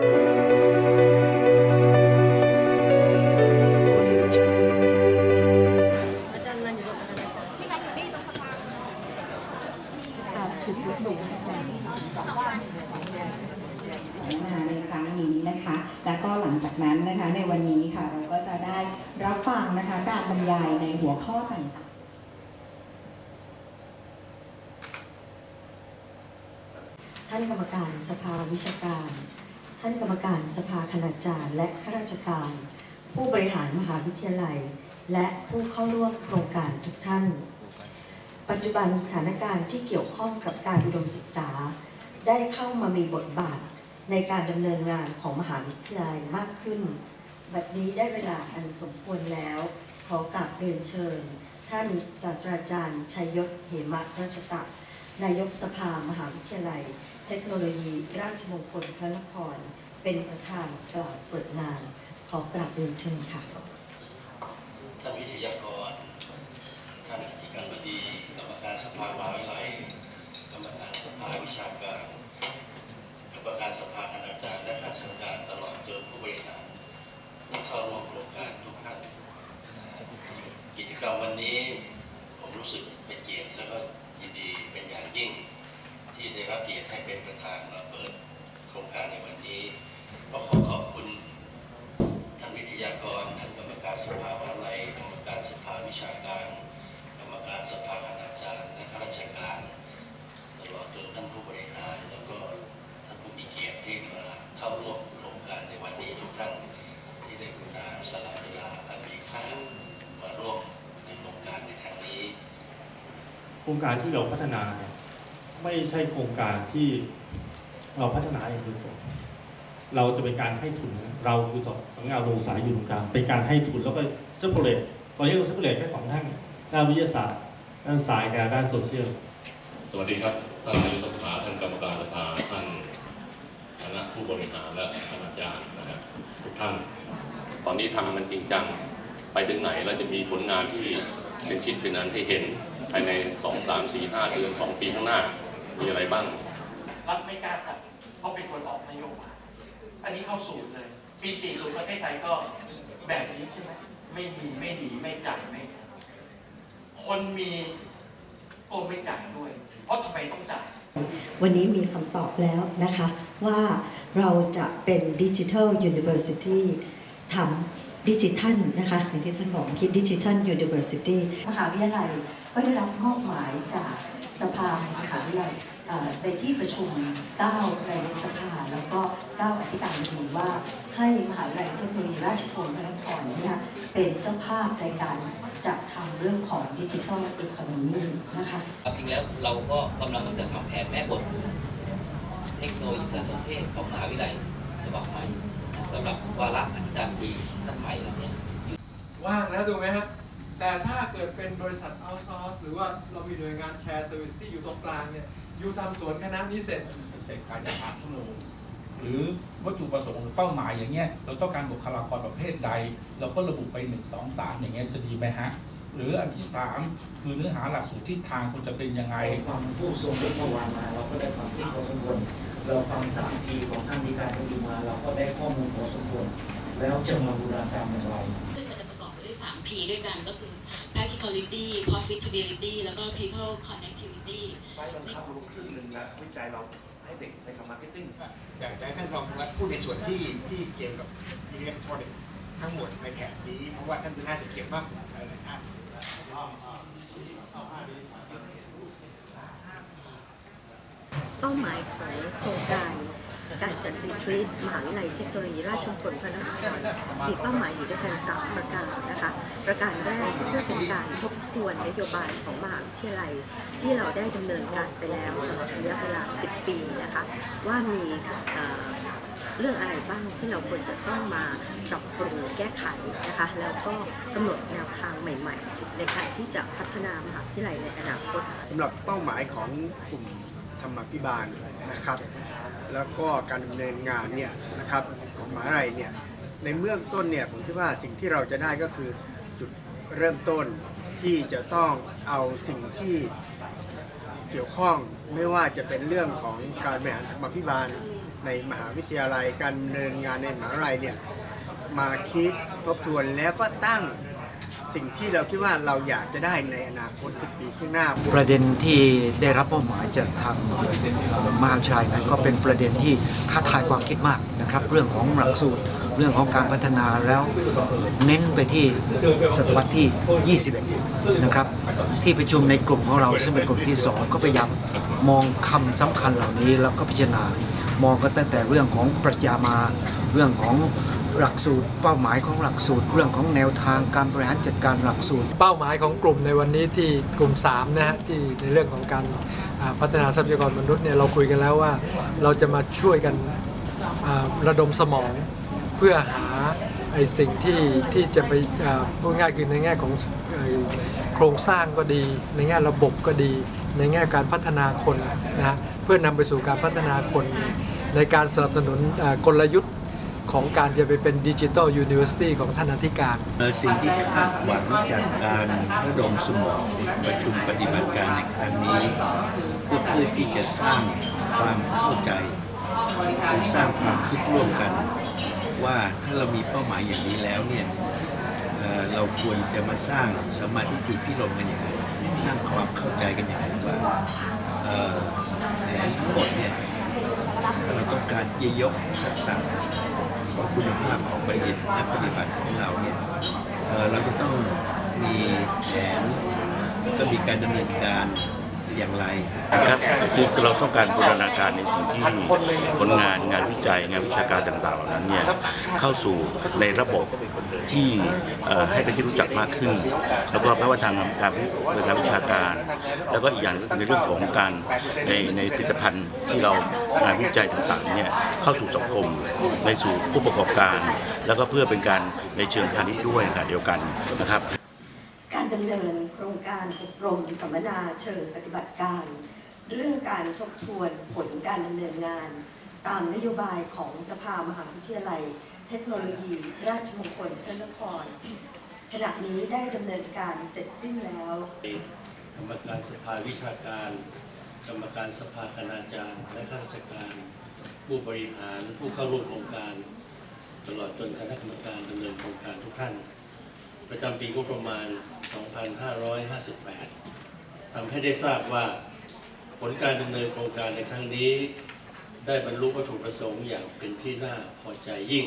มาในครั้งนี้นะคะ และก็หลังจากนั้นนะคะในวันนี้ค่ะเราก็จะได้รับฟังนะคะการบรรยายในหัวข้อต่างๆ ท่านกรรมการสภาวิชาการ ท่านกรรมการสภาคณาจารย์ และข้าราชการ ผู้บริหารมหาวิทยาลัย และผู้เข้าร่วมโครงการทุกท่าน ปัจจุบันสถานการณ์ที่เกี่ยวข้องกับการอุดมศึกษา ได้เข้ามามีบทบาทในการดำเนินงานของมหาวิทยาลัยมากขึ้น บัดนี้ได้เวลาอันสมควรแล้ว ขอกราบเรียนเชิญ ท่านศาสตราจารย์ชัยยศเหมะราชตะนายกสภามหาวิทยาลัย เทคโนโลยี ราชมงคลพระนคร เป็นประธานกล่าวเปิดงาน ขอกราบเรียนเชิญค่ะ ท่านวิทยากร ท่านอธิการบดีกรรมการสภามหาวิทยาลัยกรรมการสภาวิชาการกรรมการสภาคณาจารย์และข้าราชการตลอดจนผู้บริหารผู้เข้าร่วมโครงการทุกท่านกิจกรรมวันนี้ผมรู้สึกเป็นเกียรติและก็ยินดีเป็นอย่างยิ่ง ที่ได้รับเกียรติให้เป็นประธานมาเปิดโครงการในวันนี้ก็ขอขอบคุณท่านวิทยากรท่านกรรมการสภาวาลัยกรรมการสภาวิชาการ กรรมการสภาคณาจารย์และข้าราชการตลอดจนท่านผู้บริหารแล้วก็ท่านผู้มีเกียรติที่มาเข้าร่วมโครงการในวันนี้ทุกท่านที่ได้กรุณาสละเวลาอันมีค่ามาร่วมในโครงการในครั้งนี้ โครงการที่เราพัฒนาเนี่ย ไม่ใช่โครงการที่เราพัฒนาเองโดยตรงเราจะเป็นการให้ทุนนะเราคือสำนักงานโรงสายอยู่ตรงกลางเป็นการให้ทุนแล้วก็เซปเปอร์เลตตอนนี้เราเซปเปอร์เลตแค่สองท่านด้านวิทยาศาสตร์ ด้านสายกับด้านโซเชียลสวัสดีครับท่านนายกสภาท่านกรรมการสภาท่านคณะผู้บริหารและคณาจารย์นะครับทุกท่าน ตอนนี้ทำมันจริงจังไปถึงไหนเราจะมีผลงานที่เป็นชิ้นเป็นอันให้เห็นภายใน 2 3 4 5เดือน2 ปีข้างหน้า มีอะไรบ้าง รัฐไม่กล้าจัดเพราะเป็นคนออกนโยบายอันนี้เข้าสูตรเลย ปี 40 ประเทศไทยก็แบบนี้ใช่ไหมไม่มีไม่ดีไม่จ่ายไม่คนมีก็ไม่จ่ายด้วย เพราะทำไมต้องจ่าย วันนี้มีคำตอบแล้วนะคะว่าเราจะเป็นดิจิทัลยูนิเวอร์ซิตี้ทำดิจิทัลนะคะอย่างที่ท่านบอกคิดดิจิทัลยูนิเวอร์ซิตี้มหาวิทยาลัยก็ได้รับมอบหมายจาก สภามหาวิทยาลัยเอ่อในที่ประชุม9ในสภาแล้วก็ 9 อธิการบดีว่าให้มหาวิทยาลัยเทคโนโลยีราชภัฏพระนครเนี่ยเป็นเจ้าภาพในการจัดทำเรื่องของดิจิทัลอีโคโนมีนะคะจริงแล้วเราก็กำลังจะทำแผนแม่บท เทคโนโลยีสารสนเทศของมหาวิทยาลัยฉบับใหม่สำหรับวาระอธิการบดีท่านใหม่เหล่านี้ว่างแล้วถูกไหมฮะ แต่ถ้าเกิดเป็นบริษัทเอาซอร์สหรือว่าเรามีหน่วยงานแชร์เซอร์วิสที่อยู่ตรงกลางเนี่ยอยู่ทำสวนคณะนี้เสร็จเสกการจะหาเทคโนโลยีหรือวัตถุประสงค์หรือเป้าหมายอย่างเงี้ยเราต้องการบุคลากรประเภทใด เราก็ระบุไป 1 2 3 อย่างเงี้ยจะดีไหมฮะหรืออันที่ 3 คือเนื้อหาหลักสูตรทิศทางควรจะเป็นยังไงฟังผู้ทรงยศเมื่อวานมาเราก็ได้ความคิดพอสมควรเราฟังสามปีของท่านดีการบดีมา เราก็ได้ข้อมูลพอสมควรแล้วจะมาบูรณาการอย่างไร P ด้วยกันก็คือ practicality profitability แล้วก็ people connectivity ไฟบังคับรู้ครึ่งหนึ่งแล้ววิจัยเราให้เด็กไปทำมาร์เก็ตติ้งอยากจะให้ท่านรองพูดในส่วนที่ที่เกี่ยวกับอิเล็กทรอนิกส์ทั้งหมดในแถบนี้ เพราะว่าท่านจะน่าจะเกี่ยวมากกว่าหลายๆท่านเป้าหมายของโครงการ การจัดรีทรีตมหาวิทยาลัยเทคโนโลยีราชมงคลพระนครมีเป้าหมายอยู่ด้วยกัน 3 ประการนะคะ ประการแรกเพื่อเป็นการทบทวนนโยบายของมหาวิทยาลัย ที่เราได้ดำเนินการไปแล้วตลอดระยะเวลา 10 ปีนะคะ ว่ามีเรื่องอะไรบ้างที่เราควรจะต้องมาปรับปรุงแก้ไขนะคะ แล้วก็กำหนดแนวทางใหม่ ๆ ในการที่จะพัฒนามหาวิทยาลัยในอนาคตสำหรับเป้าหมายของกลุ่มธรรมพิบาลนะครับ แล้วก็การดำเนินงานเนี่ยนะครับของมหาลัยเนี่ยในเบื้องต้นเนี่ยผมคิดว่าสิ่งที่เราจะได้ก็คือจุดเริ่มต้นที่จะต้องเอาสิ่งที่เกี่ยวข้องไม่ว่าจะเป็นเรื่องของการบริหารธรรมพิบาลในมหาวิทยาลัยการดำเนินงานในมหาวิทยาลัยเนี่ยมาคิดทบทวนแล้วก็ตั้ง สิ่งที่เราคิดว่าเราอยากจะได้ในอนาคต 10 ปีข้างหน้า ประเด็นที่ได้รับมอบหมายจากทางมหาวิทยาลัยนั้นก็เป็นประเด็นที่ท้าทายความคิดมากนะครับ เรื่องของหลักสูตรเรื่องของการพัฒนาแล้วเน้นไปที่ศตวรรษที่ 21 นะครับ ที่ประชุมในกลุ่มของเราซึ่งเป็นกลุ่มที่ 2 ก็พยายามมองคำสำคัญเหล่านี้แล้วก็พิจารณามองกันตั้งแต่เรื่องของปรัชญามา เรื่องของหลักสูตร เป้าหมายของหลักสูตร เรื่องของแนวทางการบริหารจัดการหลักสูตร เป้าหมายของกลุ่มในวันนี้ที่กลุ่ม3นะฮะที่ในเรื่องของการพัฒนาทรัพยากรมนุษย์เนี่ยเราคุยกันแล้วว่าเราจะมาช่วยกันระดมสมองเพื่อหาไอ้สิ่งที่ที่จะไปพูดง่ายคือในแง่ของโครงสร้างก็ดี ในแง่ระบบก็ดี ในแง่การพัฒนาคนนะเพื่อนำไปสู่การพัฒนาคน ในการสนับสนุนกลยุทธ์ ของการจะไปเป็นดิจิทัลยูนิเวอร์ซิตี้ของท่านอธิการ สิ่งที่คาดหวังจากการระดมสมองประชุมปฏิบัติการในครั้งนี้ก็เพื่อที่จะสร้างความเข้าใจหรือสร้างความคิดร่วมกัน ว่าถ้าเรามีเป้าหมายอย่างนี้แล้วเนี่ยเราควรจะมาสร้างสมาธิที่พิรมกันอย่างไรสร้างความเข้าใจกันอย่างไรว่าแผนทั้งหมดเนี่ยเราต้องการจะยกทักษะ ของคุณภาพของบัณฑิตนักปฏิบัติของเราเนี่ยเเราจะต้องมีแผนก็มีการดำเนินการ อย่างไรครับคือเราต้องการบูรณาการในสิ่งที่ผลงานงานวิจัยงานวิชาการต่างๆเหล่านั้นเนี่ยเข้าสู่ในระบบที่เอ่อให้เป็นที่รู้จักมากขึ้น แล้วก็ไม่ว่าทางการบริการวิชาการ แล้วก็อีกอย่างหนึงก็คือในเรื่องของการในในผลิตภัณฑ์ที่เรางานวิจัยต่างๆเนี่ยเข้าสู่สังคมในสู่ผู้ประกอบการ แล้วก็เพื่อเป็นการในเชิงพาณิชย์ด้วยในขณะเดียวกันนะครับการ ดำเนินโครงการอบรมสัมมนาเชิงปฏิบัติการ เรื่องการทบทวนผลการดำเนินงาน ตามนโยบายของสภามหาวิทยาลัย เทคโนโลยี ราชมงคลพระนครขณะนี้ได้ดำเนินการเสร็จสิ้นแล้วกรรมการสภาวิชาการ กรรมการสภาคณาจารย์ และข้าราชการ ผู้บริหารผู้เข้าร่วมโครงการ ตลอดจนคณะกรรมการดำเนินโครงการทุกท่าน ประจำปีงบประมาณ 2558 ทำให้ได้ทราบว่าผลการดำเนินโครงการในครั้งนี้ ได้บรรลุวัตถุประสงค์อย่างเป็นที่น่าพอใจยิ่ง